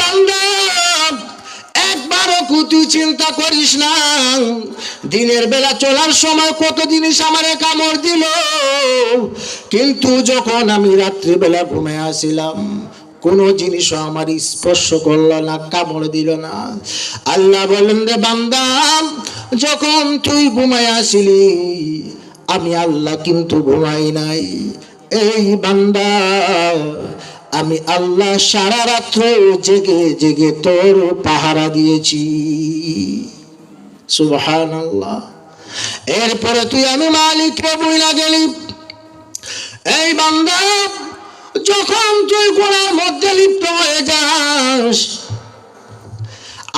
বান্দা, একবারও কু তুই চিন্তা করিস না। দিনের বেলা চলার সময় কত জিনিস আমারে কামড় দিল। কিন্তু যখন আমি রাত্রিবেলা ঘুমে আসিলাম, কোনো জিনিসও আমার স্পর্শ করল না, কামড় দিল না। আল্লাহ বলেন রে বান্দা, যখন তুই ঘুমায় আসিলি, আমি আল্লাহ কিন্তু ঘুমাই নাই। এই বান্দা আমি আল্লাহ সারা রাত্র জেগে জেগে তোর পাহারা দিয়েছি। সুবহান আল্লাহ এরপরে তুই আমি মালিককে বইলা গেলি এই বান্দা, যখন তুই গোড়ার মধ্যে লিপ্ত হয়ে যাস,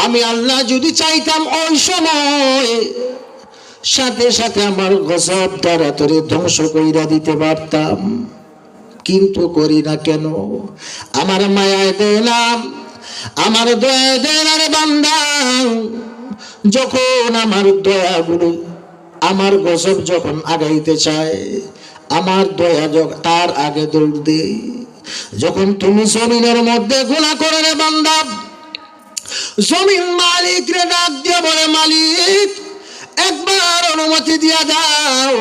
আমি আল্লাহ যদি চাইতাম ওই সময় সাথে সাথে আমার গজব দ্বারা তোরে ধ্বংস কইরা দিতে পারতাম। কিন্তু করি না কেন? আমার মায়ায় না আমার দয়া দেয় না রে বান্দা। যখন আমার দয়াগুলো, আমার গজব যখন আগাইতে চায়, আমার দয়া তার আগে দৌড় দে যখন তুমি জমিনের মধ্যে গোলা করে রে বান্দা, জমিন মালিক রে ডাক দিয়ে বলে, মালিক, একবার অনুমতি দিয়া দাও।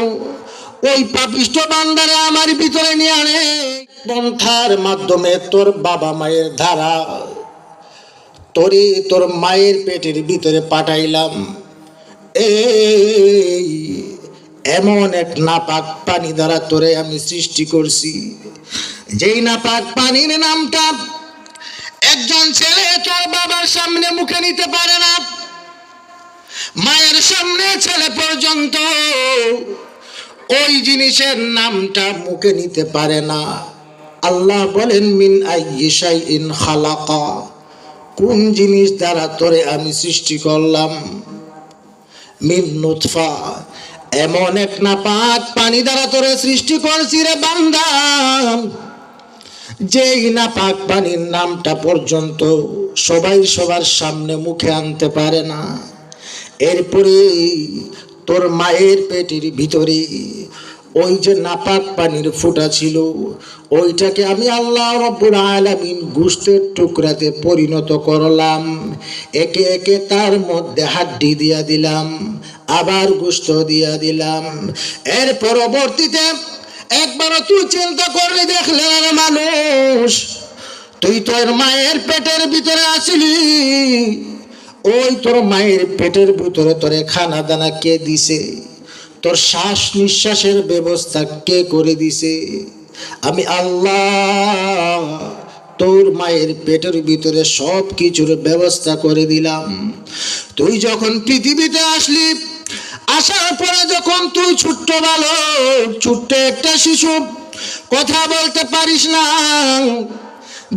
ওই পাপিষ্ট বান্দারে আমার ভিতরে নিয়ে আনে। পন্থার মাধ্যমে তোর বাবা মায়ের ধারা। তোরে তোর মায়ের পেটের ভিতরে পাঠাইলাম। এই এমন এক নাপাক পানি দ্বারা তোরে আমি সৃষ্টি করছি। যেই নাপাক পানির নামটা একজন ছেলে তার বাবার সামনে মুখে নিতে পারে না। মায়ের সামনে ছেলে পর্যন্ত ওই জিনিসের নামটা মুখে নিতে পারে না। আল্লাহ বলেন, মিন আইসাই ইন খালাকা। কোন জিনিস দ্বারা তোরে আমি সৃষ্টি করলাম? মিন নুৎফা এমন এক নাপাক পানি দ্বারা তোরে সৃষ্টি করছি রে বান্দা। যেই নাপাক পানির নামটা পর্যন্ত সবাই সবার সামনে মুখে আনতে পারে না। এরপরে তোর মায়ের পেটের ভিতরে ওই যে নাপাক পানির ফুটা ছিল, ওইটাকে আমি আল্লাহ রব্বুল আলামিন গুস্তের টুকরাতে পরিণত করলাম। একে একে তার মধ্যে হাড্ডি দিয়া দিলাম, আবার গুস্ত দিয়া দিলাম। এর পরবর্তীতে একবারও তুই চিন্তা করলে, দেখলে মানুষ, তুই তোর মায়ের পেটের ভিতরে আসিলি। ওই তোর মায়ের পেটের ভিতরে তোরে খানা দানা কে দিছে? তোর শ্বাস নিঃশ্বাসের ব্যবস্থা কে করে দিছে? আমি আল্লাহ তোর মায়ের পেটের ভিতরে সব কিছুর ব্যবস্থা করে দিলাম। তুই যখন পৃথিবীতে আসলি, আসার পরে যখন তুই ছোট্ট বালক, ছোট্ট একটা শিশু, কথা বলতে পারিস না,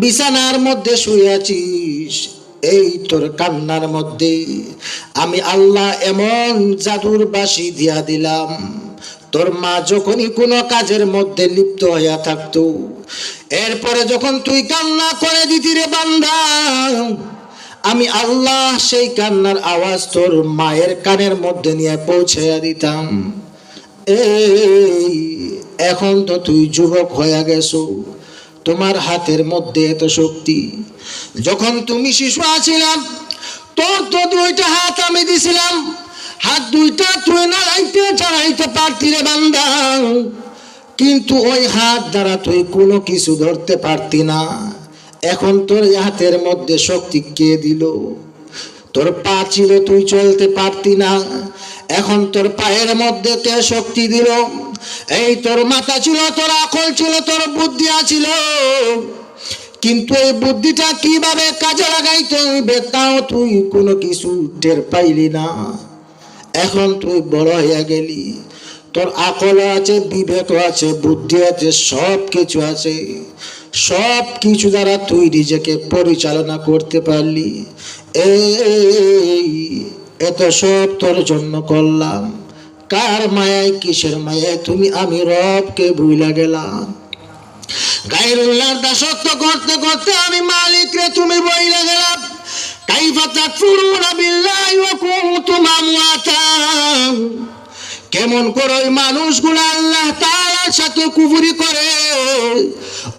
বিছানার মধ্যে শুয়ে আছিস এই তোর কান্নার মধ্যে আমি আল্লাহ এমন জাদুর বাসি দিয়া দিলাম। তোর মা যখনই কোনো কাজের মধ্যে লিপ্ত হইয়া থাকতো, এরপরে যখন তুই কান্না করে দিতি রে বান্দা, আমি আল্লাহ সেই কান্নার আওয়াজ তোর মায়ের কানের মধ্যে নিয়ে পৌঁছাইয়া দিতাম। এই, এখন তো তুই যুবক হইয়া গেছো, তোমার হাতের মধ্যে এত শক্তি যখন তুমি শিশু আছিলাম, তোর তো দুইটা হাত আমি দিছিলাম। হাত দুইটা তুই নাড়াইতে চালাইতে পারতি রে বান্দা। কিন্তু ওই হাত দ্বারা তুই কোনো কিছু ধরতে পারতি না। এখন তোর হাতের মধ্যে শক্তি কে দিল? তোর পা ছিল, তুই চলতে পারতি না। এখন তোর পায়ের মধ্যে কে শক্তি দিল? এই তোর মাথা ছিল, তোর আকল ছিল, তোর বুদ্ধি আছিল। কিন্তু এই বুদ্ধিটা কীভাবে কাজে লাগাইতে হইবে তাও তুই কোনো কিছু টের পাইলি না। এখন তুই বড় হইয়া গেলি। তোর আকল আছে, বিবেক আছে, বুদ্ধি আছে সব কিছু আছে। সব কিছু দ্বারা তুই নিজেকে পরিচালনা করতে পারলি। এই, এত সব তোর জন্য করলাম। কার মায়ায়, কিসের মায়ায়? তুমি আমি রবকে ভুইলা গেলাম। গায়রুল্লাহর দাসত্ব করতে করতে আমি মালিক রে তুমি বইলা গেলাম। বিল্লাহি ওয়া কেমন করে ওই মানুষগুলো আল্লাহ তাআলার সাথে কুফরি করে।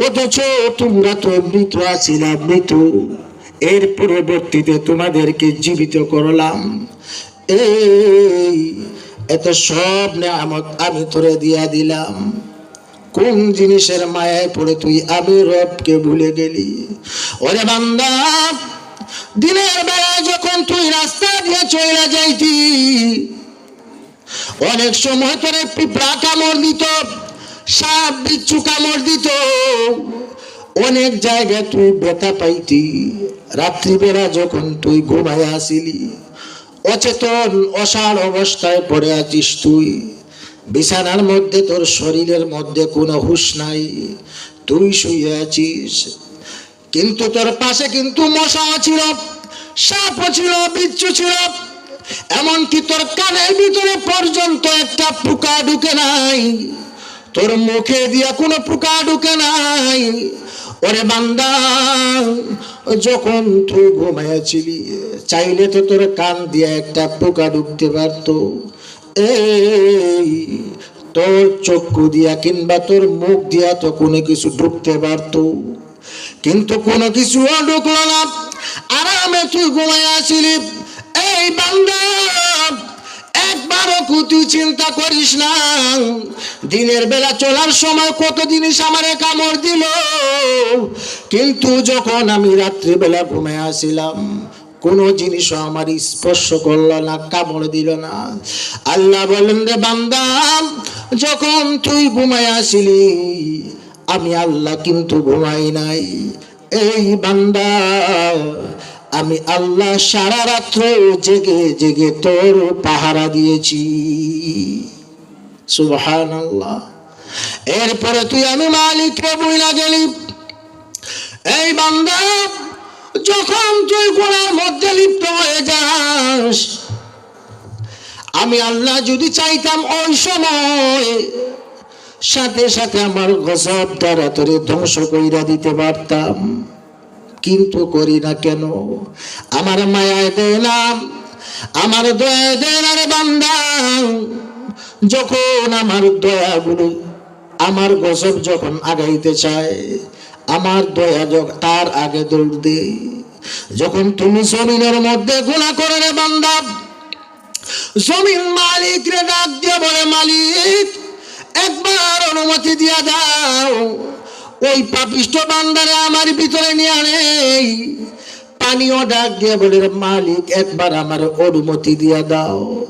অথচ তোমরা তো মৃত আছিলা, মৃত। এর পরবর্তীতে তোমাদেরকে জীবিত করলাম। এই, এত সব নিয়ামত আমি তোরে দিয়া দিলাম। কোন জিনিসের মায়ায় পড়ে তুই? আমি রবকে ভুলে গেলি। ওরে বান্দা, দিনের বেলায় যখন তুই রাস্তা দিয়ে চলে যাইতি, অনেক সময় তোরে পিঁপড়া কামড় দিত, সাপ বিচ্ছু কামড় দিত। অনেক জায়গায় তুই ব্যথা পাইতি। রাত্রিবেলা যখন তুই ঘুমায় আসিলি, অচেতন অসার অবস্থায় পড়ে আছিস তুই। বিছানার মধ্যে তোর শরীরের মধ্যে কোনো হুশ নাই, তুই শুয়ে আছিস। কিন্তু তোর পাশে কিন্তু মশা ছিল সাপও ছিল, বিচ্ছু ছিল। এমনকি তোর কানের ভিতরে পর্যন্ত একটা পোকা ঢুকে নাই। তোর মুখে দিয়া কোনো পোকা ঢুকে নাই। ওরে বান্দা, যখন তুই ঘুমাইয়াছিলি, চাইলে তো তোর কান দিয়া একটা পোকা ঢুকতে পারতো। এই, তোর চক্ষু দিয়া কিংবা তোর মুখ দিয়া তো কোনো কিছু ঢুকতে পারতো। কিন্তু কোনো কিছু ঢুকলো না। আরামে তুই ঘুমাই আসিলি। এই বান্দা, একবারও তুই চিন্তা করিস না। দিনের বেলা চলার সময় কত জিনিস আমারে কামড় দিল। কিন্তু যখন আমি রাত্রিবেলা ঘুমায় আসিলাম কোনো জিনিসও আমার স্পর্শ করল না, কামড় দিল না। আল্লাহ বলেন, রে বান্দা, যখন তুই ঘুমায় আসিলি, আমি আল্লাহ কিন্তু ঘুমাই নাই। এই বান্দা, আমি আল্লাহ সারা রাত্র জেগে জেগে তোর পাহারা দিয়েছি। সুবহান আল্লাহ এরপরে তুই আমি মালিককে বইলা গেলি। এই বান্দা যখন তুই গোড়ার মধ্যে লিপ্ত হয়ে যাস, আমি আল্লাহ যদি চাইতাম ওই সময় সাথে সাথে আমার গজব দ্বারা তোরে ধ্বংস কইরা দিতে পারতাম। কিন্তু করি না কেন? আমার মায়ায় না আমার দয়া না বান্দা, যখন আমার দয়াগুলো, আমার গজব যখন আগাইতে চায় আমার দয়া তার আগে দৌড় দে। যখন তুমি জমিনের মধ্যে গুণা করে রে বান্দা, জমিন মালিক রে ডাক দিয়ে বলে, মালিক, একবার অনুমতি দিয়া দাও। ওই পাপিষ্ট বান্দারে আমার ভিতরে নিয়ে আনে। পানিও ডাক দিয়ে বলে "রে মালিক, একবার আমার অনুমতি দিয়া দাও।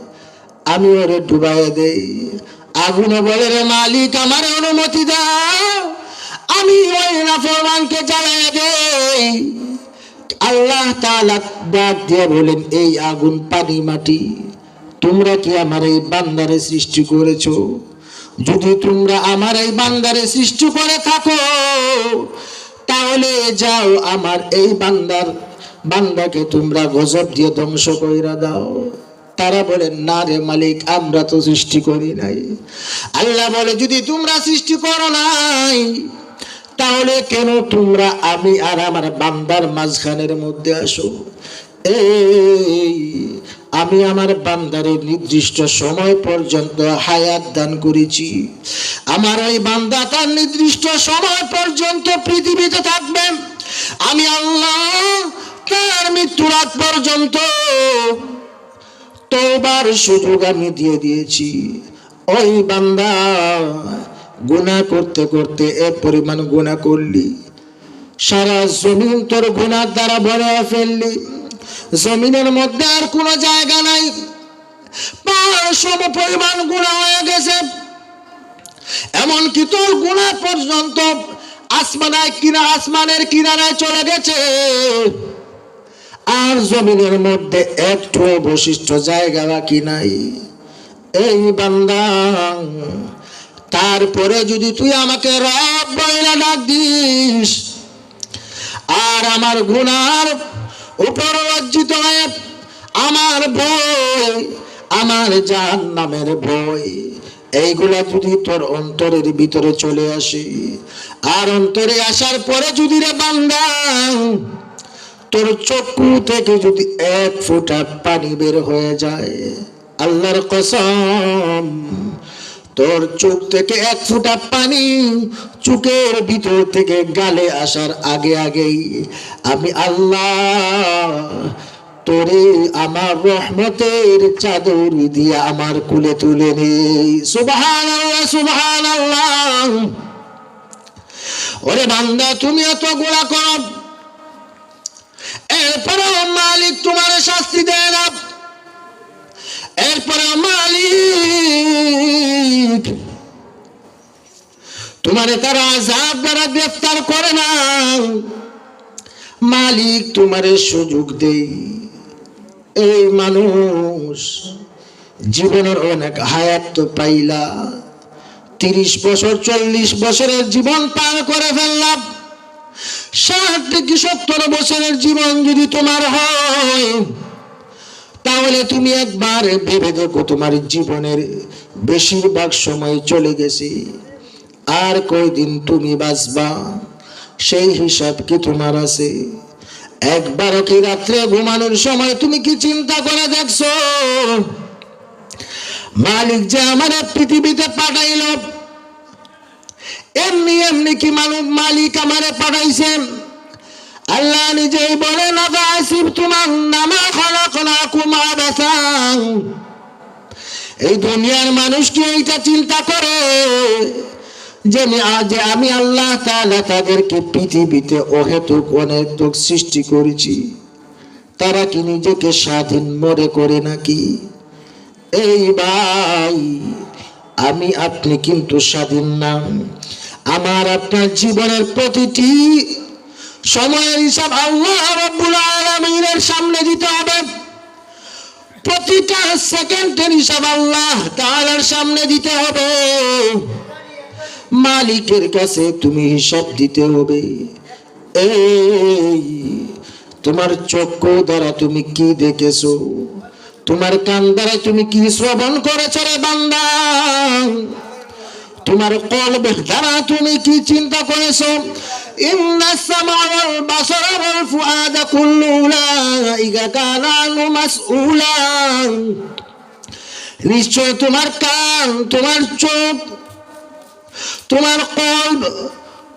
আমি ওরে ডুবাই দেই। আগুনে বলে রে, মালিক, আমার অনুমতি দাও। নাফরমানকে জ্বালাই দেই আল্লাহ তাআলা ডাক দিয়ে বলেন, এই আগুন, পানি, মাটি, তোমরা কি আমার এই বান্দারে সৃষ্টি করেছ? যদি তোমরা আমার এই বান্দারে সৃষ্টি করে থাকো, তাহলে যাও আমার এই বান্দার, বান্দাকে তোমরা গজব দিয়ে ধ্বংস কইরা দাও। তারা বলে না রে মালিক, আমরা তো সৃষ্টি করি নাই। আল্লাহ বলে, যদি তোমরা সৃষ্টি করো নাই তাহলে কেন তোমরা আমি আর আমার বান্দার মাঝখানের মধ্যে আসো? এই, আমি আমার বান্দারে নির্দিষ্ট সময় পর্যন্ত হায়াত দান করেছি। আমার ওই বান্দা তার নির্দিষ্ট সময় পর্যন্ত পৃথিবীতে থাকবে। আমি আল্লাহ তার মৃত্যুর আগ পর্যন্ত তোবার সুযোগ আমি দিয়ে দিয়েছি। ওই বান্দা গুনাহ করতে করতে এ পরিমাণ গুনাহ করলি। সারা জমিন তোর গুণার দ্বারা ভরে ফেললি। জমিনের মধ্যে আর কোনো জায়গা নাই। সম পরিমাণ গুণা হয়ে গেছে। এমনকি তোর গুণা পর্যন্ত আসমানায় কিনা, আসমানের কিনারায় চলে গেছে। আর জমিনের মধ্যে একটু বৈশিষ্ট্য জায়গা বাকি নাই। এই বান্দা তারপরে যদি তুই আমাকে রব বইলা ডাক দিস, আর আমার গুনার উপর লজ্জিত হয়ে আমার ভয়, আমার জান নামের ভয়, এইগুলা যদি তোর অন্তরের ভিতরে চলে আসে, আর অন্তরে আসার পরে যদি রে বান্দা, তোর চক্ষু থেকে যদি এক ফোঁটা পানি বের হয়ে যায়, আল্লাহর কসম তোর চোখ থেকে এক ফোঁটা পানি চোখের ভিতর থেকে গালে আসার আগে আগেই আমি আল্লাহ তোরে আমার রহমতের চাদর দিয়ে আমার কুলে তুলে নেই সুবহান আল্লাহ সুবহান আল্লাহ ওরে বান্দা, তুমি এত গোড়া কর। এরপরে মালিক তোমার শাস্তি দেয় না। এরপরে মালিক তোমারে তারা আজাব দ্বারা গ্রেফতার করে না। মালিক তোমারে সুযোগ দেই। এই মানুষ জীবনের অনেক হায়াত তো পাইলা। তিরিশ বছর, চল্লিশ বছরের জীবন পার করে ফেললাম ষাট থেকে সত্তর বছরের জীবন যদি তোমার হয় তাহলে তুমি একবার ভেবে দেখো, তোমার জীবনের বেশিরভাগ সময় চলে গেছে। আর কয়দিন তুমি বাঁচবা? সেই হিসাব কি তোমার আছে? একবার কি রাত্রে ঘুমানোর সময় তুমি কি চিন্তা করে দেখছ? মালিক যে আমার পৃথিবীতে পাঠাইল, এমনি এমনি কি মানুষ মালিক আমারে পাঠাইছেন? আল্লাহ নিজেই বলে এই দুনিয়ার মানুষ কি এইটা চিন্তা করে? যে আমি- আল্লাহ তাদেরকে পৃথিবীতে অহেতুক অনেক সৃষ্টি করেছি। তারা কি নিজেকে স্বাধীন মনে করে নাকি? এই ভাই, আমি আপনি কিন্তু স্বাধীন না। আমার আপনার জীবনের প্রতিটি সময়ের হিসাব আল্লাহ রাব্বুল আলামিনের সামনে দিতে হবে। প্রতিটা সেকেন্ডের হিসাব আল্লাহ তাআলার সামনে দিতে হবে। মালিকের কাছে তুমি হিসাব দিতে হবে। এই, তোমার চক্ষু দ্বারা তুমি কি দেখেছ? তোমার কান দ্বারা তুমি কি শ্রবণ করেছ রে বান্দা? তোমার কলব দ্বারা তুমি কি চিন্তা করেছ? নিশ্চয় তোমার কান, তোমার চোখ, তোমার কলব,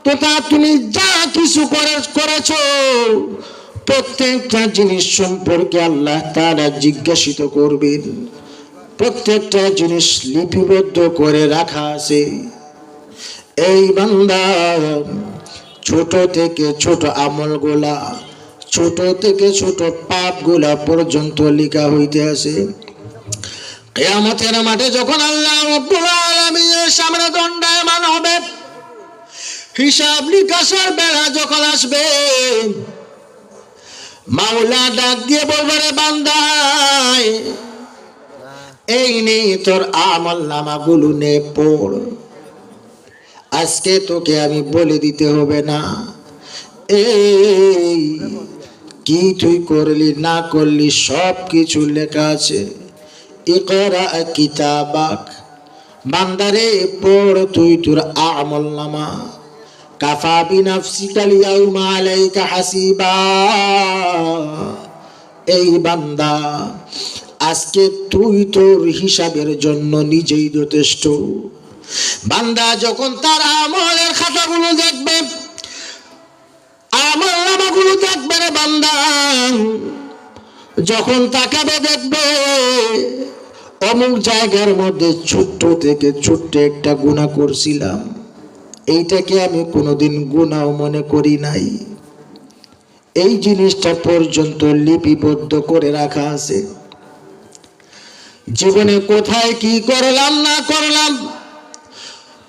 তথা তুমি যা কিছু করে, করেছ, প্রত্যেকটা জিনিস সম্পর্কে আল্লাহ তারা জিজ্ঞাসিত করবেন। প্রত্যেকটা জিনিস লিপিবদ্ধ করে রাখা আছে। এই বান্দা ছোট থেকে ছোট আমলগুলা, ছোট থেকে ছোট পাপগুলা পর্যন্ত লেখা হইতে আছে। কেয়ামতের মাঠে যখন আল্লাহ আলামিনের সামনে দণ্ডায়মান হবে, হিসাব নিকাশের বেলা যখন আসবে, মাওলা ডাক দিয়ে বলবে, রে বান্দায় এই নেই তোর আমল নামা নামাগুলো নে, পড়। আজকে তোকে আমি বলে দিতে হবে না। এই কি তুই করলি, না করলি সব কিছু লেখা আছে। ইকরা কিতাবাক। বান্দারে, পড় তুই তোর আমল নামা। কাফা বিনাফসিকাল ইয়াউমা আলাইকা হাসিবা। এই বান্দা আজকে তুই তোর হিসাবের জন্য নিজেই যথেষ্ট। বান্দা যখন তার আমলের খাতাগুলো দেখবে, আমল নামাগুলো দেখবে রে বান্দা, যখন তাকাবে দেখবে, অমুক জায়গার মধ্যে ছোট্ট থেকে ছোট্ট একটা গুণা করছিলাম। এইটাকে আমি কোনোদিন গুণাও মনে করি নাই। এই জিনিসটা পর্যন্ত লিপিবদ্ধ করে রাখা আছে। জীবনে কোথায় কি করলাম, না করলাম,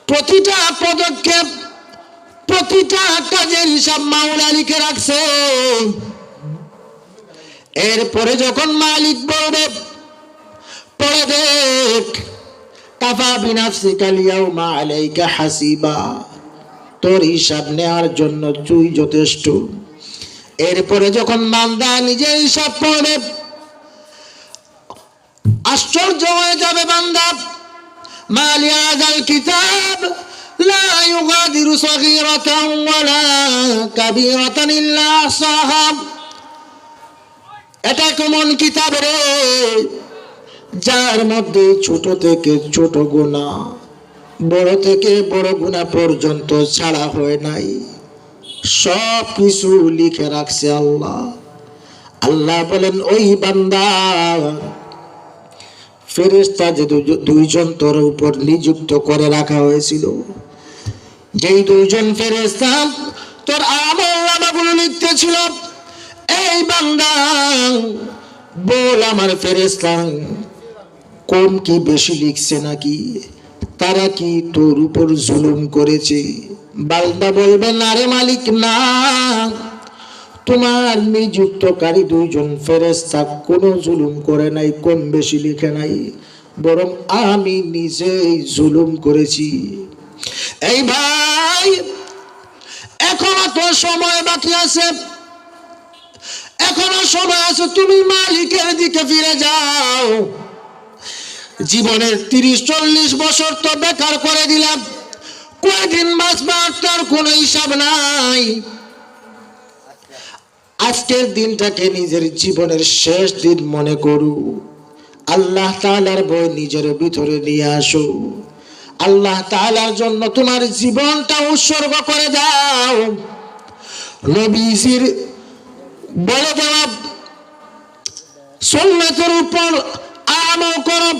প্রতিটা পদক্ষেপ, প্রতিটা কাজের হিসাব মাওলা লিখে রাখছে। এরপরে যখন মালিক বলবে, পড়ে দেখ, কাফা বিনাফসিকা লিয়াউমা আলাইকা হাসিবা। তোর হিসাব নেওয়ার জন্য তুই যথেষ্ট। এরপরে যখন বান্দা নিজের হিসাব পড়বে আশ্চর্য হয়ে যাবে বান্দা মালি আজাল কিতাব لا يغادر صغيرة ولا كبيرة إلا أحصاها এটা কেমন কিতাব রে যার মধ্যে ছোট থেকে ছোট গোনা বড় থেকে বড় গুণা পর্যন্ত ছাড়া হয় নাই সব কিছু লিখে রাখছে আল্লাহ আল্লাহ বলেন ওই বান্দা ফেরেস্তা যে দুইজন তোর উপর নিযুক্ত করে রাখা হয়েছিল। যেই দুইজন ফেরেস্তা তোর আমল লিখতে ছিল, এই বান্দা, বল আমার ফেরেস্তা কম কি বেশি লিখছে নাকি? তারা কি তোর উপর জুলুম করেছে? বান্দা বলবে, না রে মালিক, না। তোমার নিযুক্তকারী দুইজন ফেরেস্তা কোনো জুলুম করে নাই, কম বেশি লিখে নাই। বরং আমি নিজেই জুলুম করেছি। এই ভাই, এখনও তো সময় বাকি আছে। এখনও সময় আছে, তুমি মালিকের দিকে ফিরে যাও। জীবনের তিরিশ চল্লিশ বছর তো বেকার করে দিলাম। কয়দিন বাঁচবার তার কোনো হিসাব নাই। আজকের দিনটাকে নিজের জীবনের শেষ দিন মনে করু। আল্লাহ তাআলার বই নিজের ভিতরে নিয়ে আসো। আল্লাহ তাআলার জন্য তোমার জীবনটা উৎসর্গ করে দাও। নবীজির বলে দেওয়া সুন্নতের উপর আমল করো।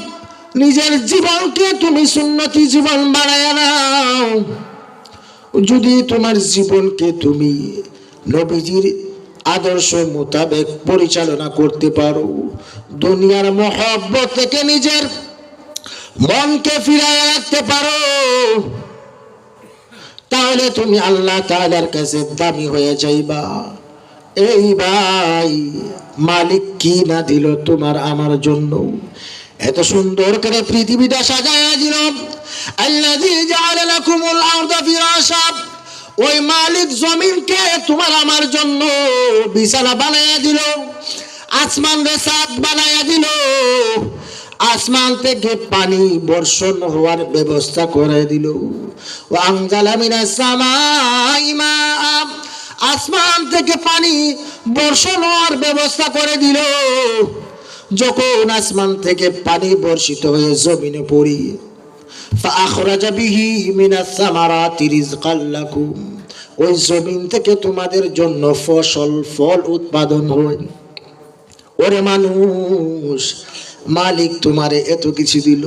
নিজের জীবনকে তুমি সুন্নতি জীবন বানায় নাও। যদি তোমার জীবনকে তুমি নবীজির আদর্শ মোতাবেক পরিচালনা করতে পারো। দুনিয়ার মহব্বত থেকে নিজের মনকে ফিরায় রাখতে পারো। তাহলে তুমি আল্লাহ তাআলার কাছে দামি হয়ে যাইবা। এই ভাই, মালিক কি না দিল তোমার আমার জন্য? এত সুন্দর করে পৃথিবীটা সাজায়া দিল। আল্লাযী জাআলা লাকুমুল আরদা ফিরাশা ওই মালিক জমিনকে তোমার আমার জন্য বিছানা বানায়া দিল, আসমান রে সাত বানায়া দিল। আসমান থেকে পানি বর্ষণ হওয়ার ব্যবস্থা করে দিল। ও আনজালা মিনাস সামাই মাআ আসমান থেকে পানি বর্ষণ হওয়ার ব্যবস্থা করে দিল। যখন আসমান থেকে পানি বর্ষিত হয়ে জমিনে পড়ি فأخرج به من الثمرات رزقا لكم ওই জমিন থেকে তোমাদের জন্য ফসল ফল উৎপাদন হয় ওরে মানুষ মালিক তোমারে এত কিছু দিল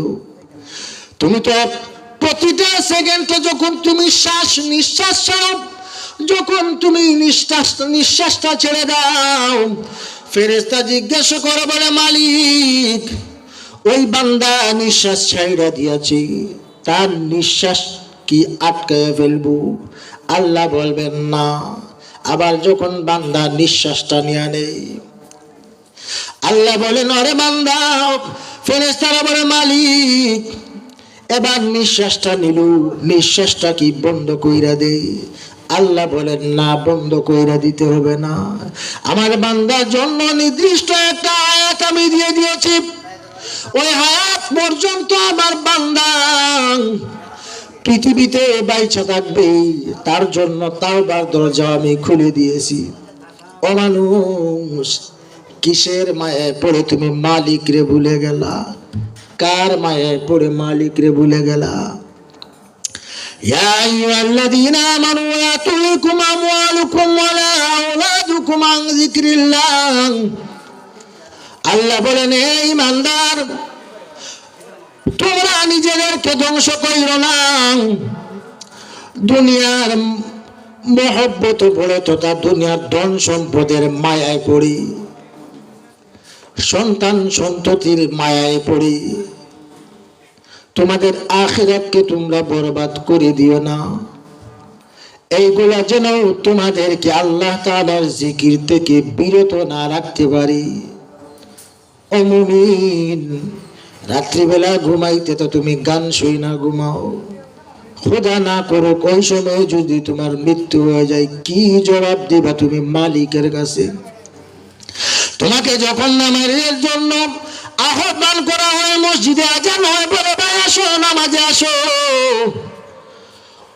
তুমি তো প্রতিটা সেকেন্ডে যখন তুমি শ্বাস নিঃশ্বাস ছাড়ো যখন তুমি নিঃশ্বাস নিঃশ্বাসটা ছেড়ে দাও ফেরেস্তা জিজ্ঞাসা করে বলে মালিক ওই বান্দা নিঃশ্বাস ছাইড়া দিয়েছে। তার নিঃশ্বাস কি আটকায় ফেলব? আল্লাহ বলবেন, না। আবার যখন বান্দা নিঃশ্বাসটা নিয়ে নেই আল্লাহ বলেন অরে বান্দা ফেরেস্তারা বলে মালিক। এবার নিঃশ্বাসটা নিল, নিঃশ্বাসটা কি বন্ধ কইরা দে আল্লাহ বলেন, না, বন্ধ কইরা দিতে হবে না। আমার বান্দার জন্য নির্দিষ্ট একটা আয়াত আমি দিয়ে দিয়েছি। ওই হায়াত পর্যন্ত আমার বান্দা পৃথিবীতে বাইচা থাকবে তার জন্য তাওবার দরজা আমি খুলে দিয়েছি অমানুষ কিসের মায়ায় পড়ে তুমি মালিক রে ভুলে গেলা কার মায়ায় পড়ে মালিক রে ভুলে গেলা يا أيها الذين آمنوا لا تلهكم أموالكم ولا أولادكم عن ذكر الله আল্লাহ বলেন এই ইমানদার, তোমরা নিজেদেরকে ধ্বংস করিল না। দুনিয়ার মহব্বত বলে তথা দুনিয়ার ধন সম্পদের মায়ায় পড়ি। সন্তান সন্ততির মায়ায় পড়ি। তোমাদের আখিরাতকে তোমরা বরবাদ করে দিও না। এইগুলা যেন তোমাদেরকে আল্লাহ তাআলার জিকির থেকে বিরত না রাখতে পারি। মুমিন। রাত্রিবেলা ঘুমাইতে তো তুমি গান শুই না, ঘুমাও। খোদা না করো ওই সময় যদি তোমার মৃত্যু হয়ে যায়, কি জবাব দিবা তুমি মালিকের কাছে? তোমাকে যখন নামাজের জন্য আহ্বান করা হয়, মসজিদে আজান হয়, বলে, ভাই, আসো, নামাজে আসো।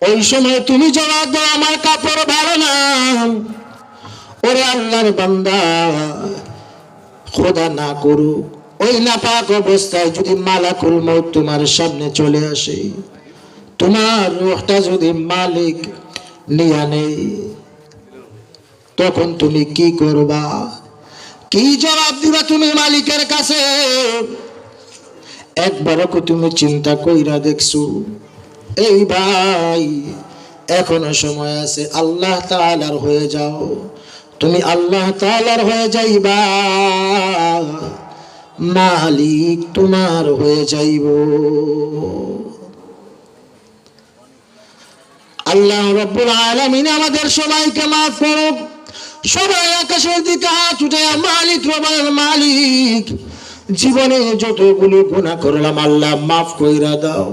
ওই সময় তুমি জবাব দাও, আমার কাপড় ভালো না। ওরে আল্লাহর বান্দা খোদা না করুক, ওই নাপাক অবস্থায় যদি মালাকুল মৌত তোমার সামনে চলে আসে, তোমার রুহটা যদি মালিক নিয়া নেই তখন তুমি কি করবা? কি জবাব দিবা তুমি মালিকের কাছে? একবারও তুমি চিন্তা কইরা দেখছ, এই ভাই এখনও সময় আছে, আল্লাহ তাআলার হয়ে যাও। তুমি আল্লাহ তাআলার হয়ে যাইবা। মালিক তোমার হয়ে যাইব। আল্লাহ রব্বুল আলামিন আমাদের সবাইকে মাফ করুক। সবাই আকাশের দিকে হাত উঠে মালিক রবের মালিক। জীবনে যতগুলো গুণা করলাম আল্লাহ মাফ কইরা দাও।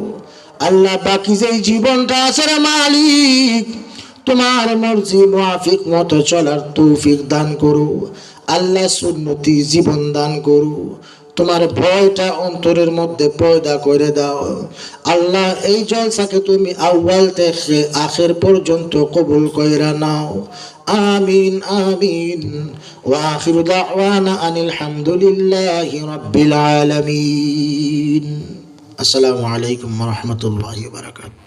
আল্লাহ বাকি যেই জীবনটা আছে মালিক তোমার মর্জি মুআফিক মতো চলার তৌফিক দান করো। আল্লাহ সুন্নতি জীবন দান করো। তোমার ভয়টা অন্তরের মধ্যে পয়দা করে দাও। আল্লাহ এই জলসাকে তুমি আউয়াল থেকে আখের পর্যন্ত কবুল কইরা নাও। আমিন আমিন। ওয়াখির দাওয়ানা আনিল হামদুলিল্লাহি রাব্বিল আলামিন। আসসালামু আলাইকুম ওয়া রাহমাতুল্লাহি ওয়া বারাকাতুহু।